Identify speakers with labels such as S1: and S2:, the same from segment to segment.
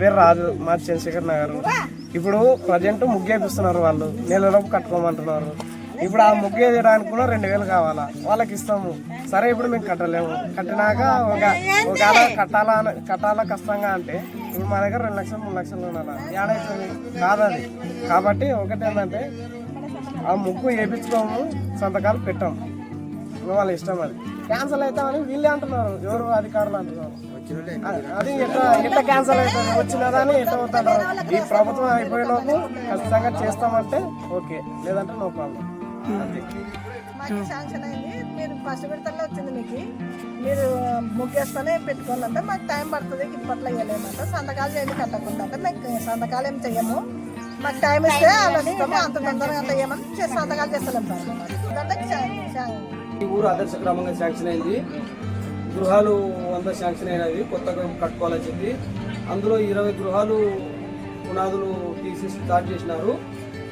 S1: పేరు రాజు మా చంద్రశేఖర్ నగర్ ఇప్పుడు ప్రజెంట్ ముగ్గేపిస్తున్నారు వాళ్ళు. నెలలోపు కట్టుకోమంటున్నారు. ఇప్పుడు ఆ ముగ్గు వేయడానికి కూడా రెండు వేలు కావాలా? వాళ్ళకి ఇస్తాము. సరే ఇప్పుడు మేము కట్టలేము. కట్టినాక ఒక ఒకవేళ కట్టాలా అని- కట్టాలా కష్టంగా అంటే ఇప్పుడు మా దగ్గర రెండు లక్షలు మూడు లక్షలు ఉండాలా? ఏడైతుంది? కాదది కాబట్టి ఒకటి ఏంటంటే ఆ ముగ్గు వేయించుకోము సంతకాలు పెట్టాము. వాళ్ళ ఇష్టం అది. క్యాన్సల్ అవుతామని వీళ్ళే అంటున్నారు. ఎవరు అధికారులు అంటున్నారు? అది ఎట్లా ఎట్లా క్యాన్సల్ అవుతుంది వచ్చినదని ఎట్లా అవుతారు? ఈ ప్రభుత్వం అయిపోయినప్పుడు ఖచ్చితంగా చేస్తామంటే ఓకే. లేదంటే నో ప్రాబ్లం. అంతే.
S2: మాకు శాంక్షన్ అయింది. మీరు ఫస్ట్ వచ్చింది మీకు. మీరు ముగ్గేస్తూనే పెట్టుకోవాలంటే మాకు టైం పడుతుంది. ఇప్పట్లో ఇవ్వలేమంటే సంతకాలు చేయండి కట్టకుండా అంటే మేము సంతకాలు ఏం చెయ్యము. మాకు టైం ఇస్తే అలా అంత తొందరగా అంత చేయమని చే- సంతకాలు చేస్తలేం సార్. అంటే శా- శా-
S3: ఈ ఊరు ఆదర్శ క్రమంగా శాంక్షన్ అయింది. గృహాలు వంద శాంక్షన్ అయినవి కొత్తగా కట్టుకోవాలని చెప్పి అందులో ఇరవై గృహాలు పునాదులు తీసి స్టార్ట్ చేసినారు.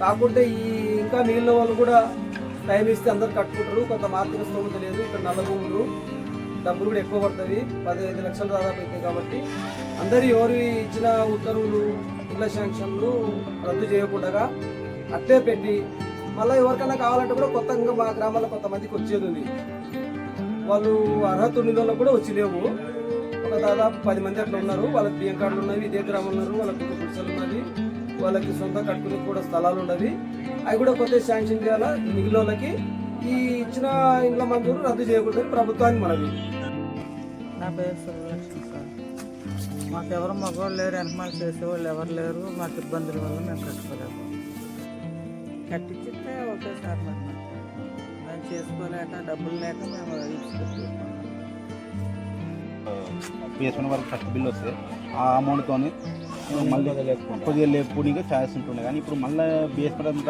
S3: కాకుంటే ఈ ఇంకా మిగిలిన వాళ్ళు కూడా టైం ఇస్తే అందరు కట్టుకుంటారు. కొంత ఆర్థిక స్థోమత లేదు. ఇక్కడ నల్ల డబ్బులు కూడా ఎక్కువ పడుతుంది పదిహేను లక్షలు దాదాపు అవుతాయి కాబట్టి. అందరు ఎవరు ఇచ్చిన ఉత్తర్వులు ఇళ్ళ శాంక్షన్లు రద్దు చేయకుండా అట్లే పెట్టి మళ్ళీ ఎవరికైనా కావాలంటే కూడా కొత్తగా మా గ్రామాల్లో కొంతమందికి వచ్చేది ఉంది వాళ్ళు అర్హత ఉన్న వాళ్ళు కూడా వచ్చి లేవు ఒక దాదాపు పది మంది అట్లా ఉన్నారు. వాళ్ళకి బియ్యం కార్డులు ఉన్నవి ఇదే గ్రామం ఉన్నారు. వాళ్ళకి గుడిసెలు ఉన్నది వాళ్ళకి సొంత కట్టుకునే కూడా స్థలాలు ఉన్నవి. అవి కూడా కొత్త శాంక్షన్ చేయాలా? మిగిలిన వాళ్ళకి ఈ ఇచ్చిన ఇంట్లో మంజూరు రద్దు చేయకూడదని ప్రభుత్వానికి మనవి.
S4: నా పేరు సుబ్బలక్ష్మి సార్. మాకెవరు మగవాళ్ళు లేరు వెనకమాల చేసేవాళ్ళు ఎవరు లేరు మాకు ఇబ్బందుల వల్ల మేము కట్టుకోలేము కట్టించితే ఓకే సార్ మరి. మేము చేసుకోలేక డబ్బులు లేక మేము ఇచ్చిపెట్టుకుంటాం
S5: వరకు ఫస్ట్ బిల్ వస్తే ఆ అమౌంట్తో మళ్ళీ కొద్దిగా లేపునికి ఛాయిస్ ఉంటుండే. కానీ ఇప్పుడు మళ్ళీ బేస్మెంట్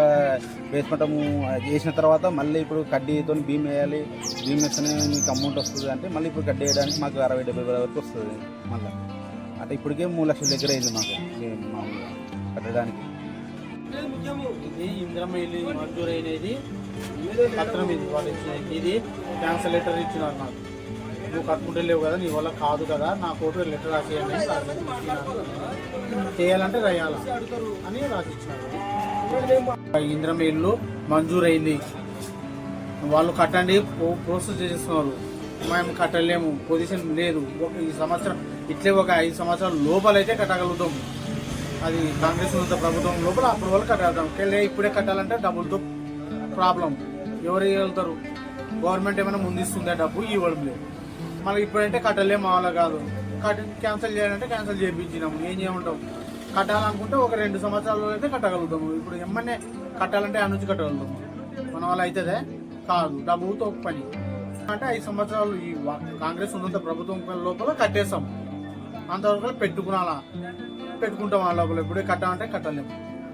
S5: బేస్మెంటము చేసిన తర్వాత మళ్ళీ ఇప్పుడు కడ్డీతో భీమ్ వేయాలి. భీమ్ వేస్తేనే మీకు అమౌంట్ వస్తుంది అంటే మళ్ళీ ఇప్పుడు కడ్డీ వేయడానికి మాకు అరవై డెబ్బై వేల వరకు వస్తుంది మళ్ళీ. అంటే ఇప్పటికే మూడు లక్షల దగ్గర అయింది మాకు. మామూలుగా కట్టడానికి.
S6: ఇది ఇంద్రమ్మ ఇల్లు మంజూరు అయినది. పత్రం ఇది వాళ్ళు ఇచ్చినది ఇది. క్యాన్సల్ లెటర్ ఇచ్చినారు నాకు నువ్వు కట్టుకుంటే లేవు కదా నీ వల్ల కాదు కదా. నా కోర్టు లెటర్ రాసేయండి. చేయాలంటే రాయాల అని రాసిచ్చినారు. ఇంద్రమ్మ ఇల్లు మంజూరు అయింది. వాళ్ళు కట్టండి ప్రో- ప్రాసెస్ చేస్తున్నారు మేము కట్టలేము పొజిషన్ లేదు. ఒక ఈ సంవత్సరం ఇట్లే ఒక ఐదు సంవత్సరాల లోపలైతే కట్టగలుగుతాము అది కాంగ్రెస్ ఉన్నంత ప్రభుత్వం లోపల అప్పుడు వాళ్ళు కట్టేద్దాం. కెళ్ళే ఇప్పుడే కట్టాలంటే డబ్బులతో ప్రాబ్లం ఎవరు వెళ్తారు? గవర్నమెంట్ ఏమైనా ముందు ఇస్తుందా డబ్బు? ఇవ్వడం లేదు. మళ్ళీ ఇప్పుడంటే కట్టలేం వాళ్ళ కాదు. కట్ క్యాన్సిల్ చేయాలంటే క్యాన్సిల్ చేయించినాము. ఏం చేయమంటాం కట్టాలనుకుంటే ఒక రెండు సంవత్సరాలు అయితే కట్టగలుగుతాము. ఇప్పుడు ఎమ్మనే కట్టాలంటే ఆ నుంచి కట్టగలుగుతాము. మన వల్ల అవుతుందే కాదు. డబ్బుతో ఒక పని. అంటే ఐదు సంవత్సరాలు ఈ కాంగ్రెస్ ఉన్నంత ప్రభుత్వం లోపల కట్టేస్తాం అంతవరకు పెట్టుకునాలా? పెట్టుకుంటాం ఆ లోపల. ఇప్పుడే కట్టాలంటే కట్టలేము